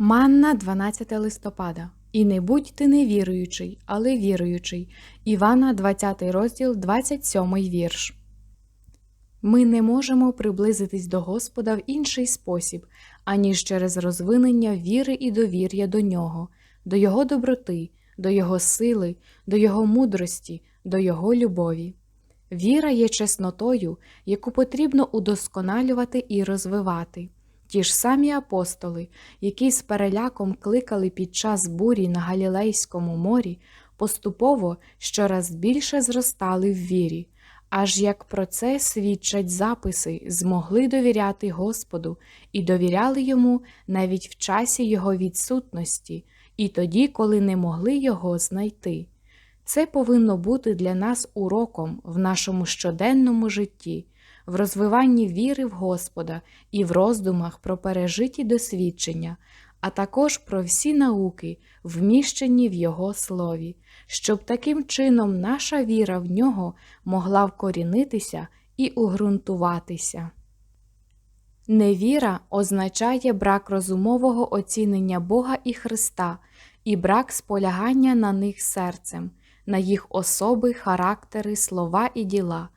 Манна 12 листопада. І не будь ти невіруючий, але віруючий. Івана 20 розділ, 27 вірш. Ми не можемо приблизитись до Господа в інший спосіб, аніж через розвинення віри і довір'я до Нього, до Його доброти, до Його сили, до Його мудрості, до Його любові. Віра є чеснотою, яку потрібно удосконалювати і розвивати. Ті ж самі апостоли, які з переляком кликали під час бурі на Галілейському морі, поступово щораз більше зростали в вірі, аж як про це свідчать записи, змогли довіряти Господу і довіряли йому навіть в часі його відсутності, і тоді, коли не могли його знайти. Це повинно бути для нас уроком в нашому щоденному житті, в розвиванні віри в Господа і в роздумах про пережиті досвідчення, а також про всі науки, вміщені в Його слові, щоб таким чином наша віра в нього могла вкорінитися і уґрунтуватися. Невіра означає брак розумового оцінення Бога і Христа і брак сполягання на них серцем, на їх особи, характери, слова і діла.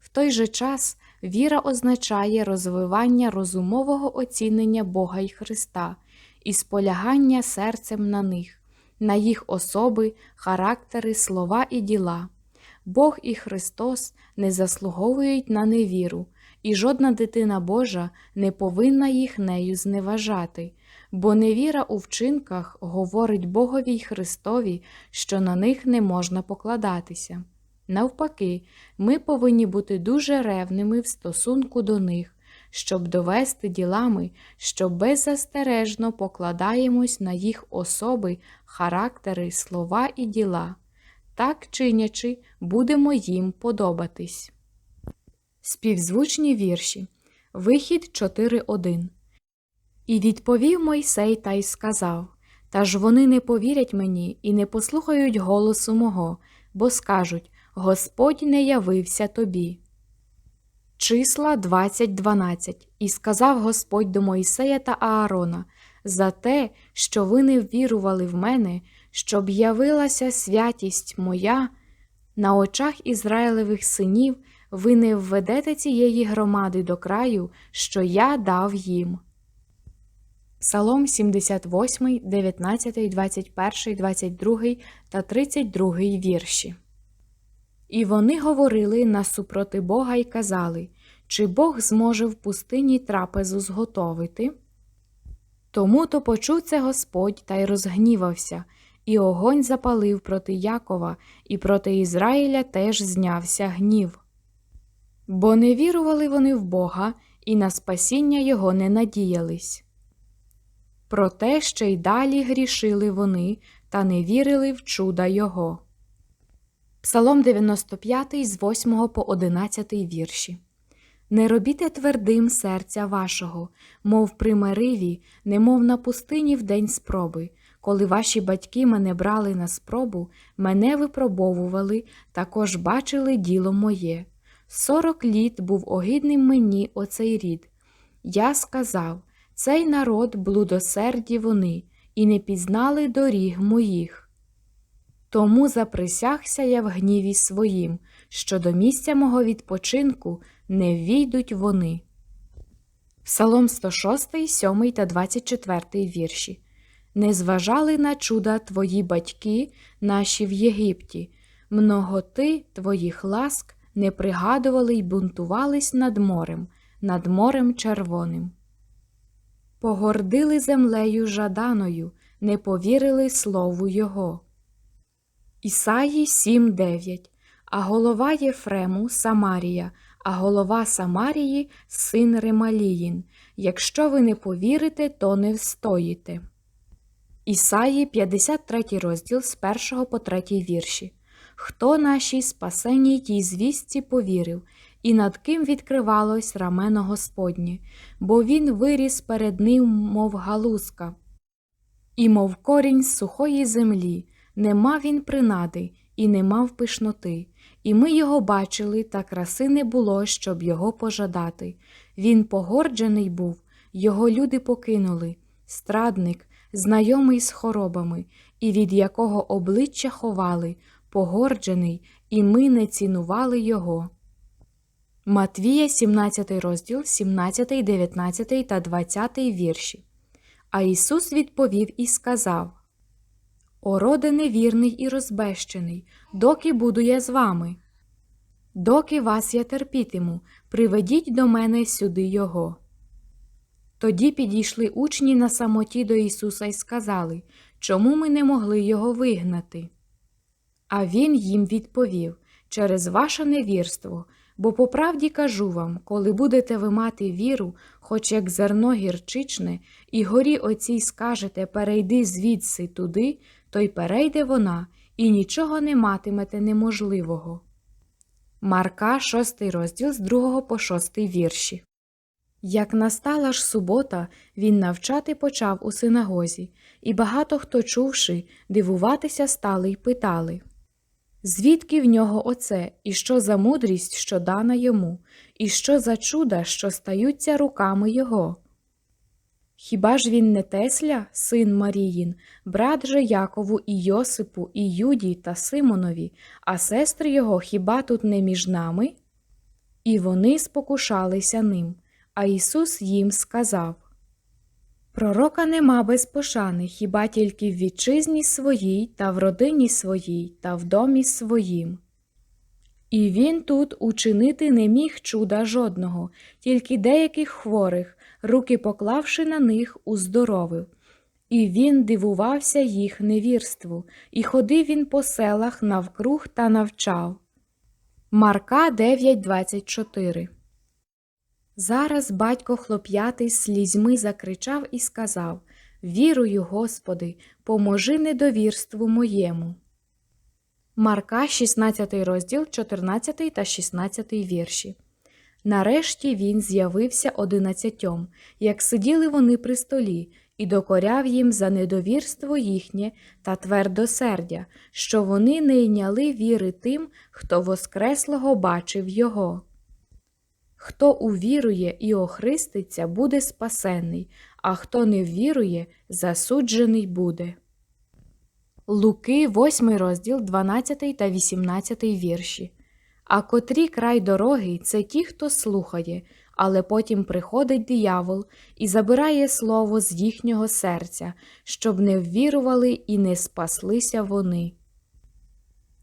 В той же час віра означає розвивання розумового оцінення Бога і Христа і сполягання серцем на них, на їх особи, характери, слова і діла. Бог і Христос не заслуговують на невіру, і жодна дитина Божа не повинна їх нею зневажати, бо невіра у вчинках говорить Богові й Христові, що на них не можна покладатися. Навпаки, ми повинні бути дуже ревними в стосунку до них, щоб довести ділами, що беззастережно покладаємось на їх особи, характери, слова і діла. Так чинячи, будемо їм подобатись. Співзвучні вірші. Вихід 4.1 І відповів Мойсей та й сказав Та ж вони не повірять мені і не послухають голосу мого, бо скажуть Господь не явився тобі. Числа 20.12 І сказав Господь до Мойсея та Аарона за те, що ви не ввірували в мене, щоб явилася святість моя, на очах Ізраїлевих синів ви не введете цієї громади до краю, що я дав їм. Псалом 78, 19, 21, 22 та 32 вірші. І вони говорили насупроти Бога й казали, чи Бог зможе в пустині трапезу зготовити? Тому то почув це Господь та й розгнівався, і огонь запалив проти Якова, і проти Ізраїля теж знявся гнів. Бо не вірували вони в Бога, і на спасіння його не надіялись. Проте ще й далі грішили вони та не вірили в чуда Його. Псалом 95 з 8 по 11 вірші. Не робіте твердим серця вашого, мов при Мериві, немов на пустині в день спроби. Коли ваші батьки мене брали на спробу, мене випробовували, також бачили діло моє. Сорок літ був огидним мені оцей рід. Я сказав цей народ блудосерді вони, і не пізнали доріг моїх. Тому заприсягся я в гніві своїм, що до місця мого відпочинку не війдуть вони. Псалом 106, 7 та 24 вірші. Не зважали на чуда твої батьки, наші в Єгипті, многоти твоїх ласк не пригадували й бунтувались над морем, над морем червоним. Погордили землею жаданою, не повірили слову Його. Ісаї 7.9 А голова Єфрему Самарія, а голова Самарії син Ремаліїн. Якщо ви не повірите, то не встоїте. Ісаї 53 розділ з 1 по 3 вірші. Хто нашій спасенній тій звістці повірив, і над ким відкривалось рамено Господнє, бо він виріс перед ним, мов галузка, і, мов корінь сухої землі, не мав він принади і не мав пишноти, і ми його бачили, та краси не було, щоб його пожадати. Він погорджений був, його люди покинули, страдник, знайомий з хоробами, і від якого обличчя ховали, погорджений, і ми не цінували його. Матвія, 17 розділ, 17, 19 та 20 вірші. А Ісус відповів і сказав: О, роде невірний і розбещений, доки буду я з вами. Доки вас я терпітиму, приведіть до мене сюди Його. Тоді підійшли учні на самоті до Ісуса і сказали, чому ми не могли Його вигнати. А Він їм відповів через ваше невірство, бо по правді кажу вам, коли будете ви мати віру, хоч як зерно гірчичне, і горі оцій скажете перейди звідси туди, то й перейде вона, і нічого не матимете неможливого. Марка, 6 розділ з 2 по 6 вірші. Як настала ж субота, він навчати почав у синагозі, і багато хто, чувши, дивуватися стали й питали Звідки в нього оце, і що за мудрість, що дана йому, і що за чуда, що стаються руками його? Хіба ж він не Тесля, син Маріїн, брат же Якову і Йосипу, і Юді та Симонові, а сестри його хіба тут не між нами? І вони спокушалися ним, а Ісус їм сказав Пророка нема без пошани, хіба тільки в вітчизні своїй, та в родині своїй, та в домі своїм. І він тут учинити не міг чуда жодного, тільки деяких хворих, руки поклавши на них, уздоровив. І він дивувався їх невірству, і ходив він по селах навкруг та навчав. Марка 9.24 Зараз батько хлоп'ятий слізьми закричав і сказав Вірую, Господи, поможи недовірству моєму. Марка, 16 розділ, 14 та 16 вірші. Нарешті він з'явився одинадцятьом, як сиділи вони при столі, і докоряв їм за недовірство їхнє та твердосердя, що вони не йняли віри тим, хто воскреслого бачив його. Хто увірує і охриститься, буде спасенний, а хто не ввірує, засуджений буде. Луки, 8 розділ, 12 та 18 вірші. А котрі край дороги це ті, хто слухає, але потім приходить диявол і забирає слово з їхнього серця, щоб не ввірували і не спаслися вони.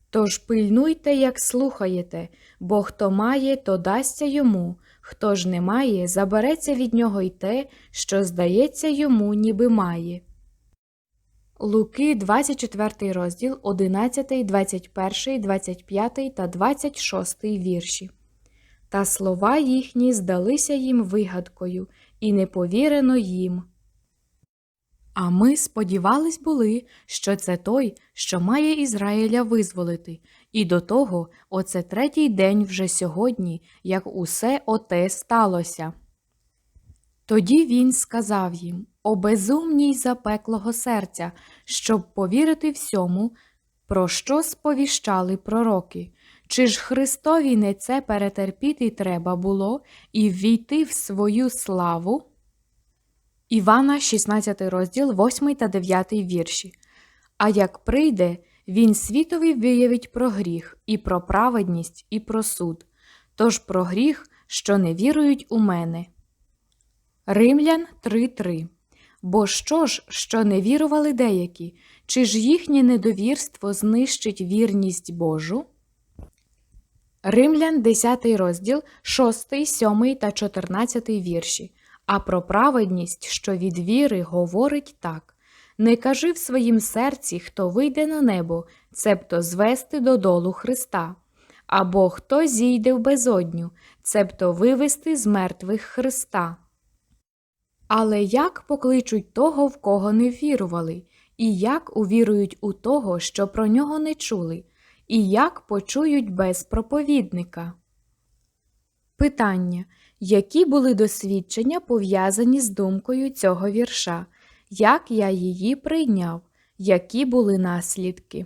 Тож пильнуйте, як слухаєте, бо хто має, то дасться йому, хто ж не має, забереться від нього й те, що здається йому, ніби має. Луки, 24 розділ, 11, 21, 25 та 26 вірші. Та слова їхні здалися їм вигадкою, і не повірено їм. А ми сподівались були, що це той, що має Ізраїля визволити, і до того оце третій день вже сьогодні, як усе оте сталося. Тоді він сказав їм о безумній запеклого серця, щоб повірити всьому, про що сповіщали пророки. Чи ж Христові не це перетерпіти треба було і ввійти в свою славу? Івана, 16 розділ, 8 та 9 вірші. А як прийде, він світові виявить про гріх, і про праведність, і про суд, тож про гріх, що не вірують у мене. Римлян 3.3 Бо що ж, що не вірували деякі, чи ж їхнє недовірство знищить вірність Божу? Римлян 10 розділ, 6, 7 та 14 вірші. А про праведність, що від віри, говорить так не кажи в своїм серці, хто вийде на небо, цебто звести додолу Христа, або хто зійде в безодню, цебто вивести з мертвих Христа. Але як покличуть того, в кого не вірували, і як увірують у того, що про нього не чули, і як почують без проповідника? Питання які були досвідчення пов'язані з думкою цього вірша, як я її прийняв, які були наслідки.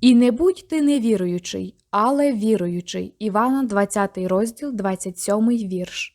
І не будь ти невіруючий, але віруючий. Івана, 20 розділ, 27 вірш.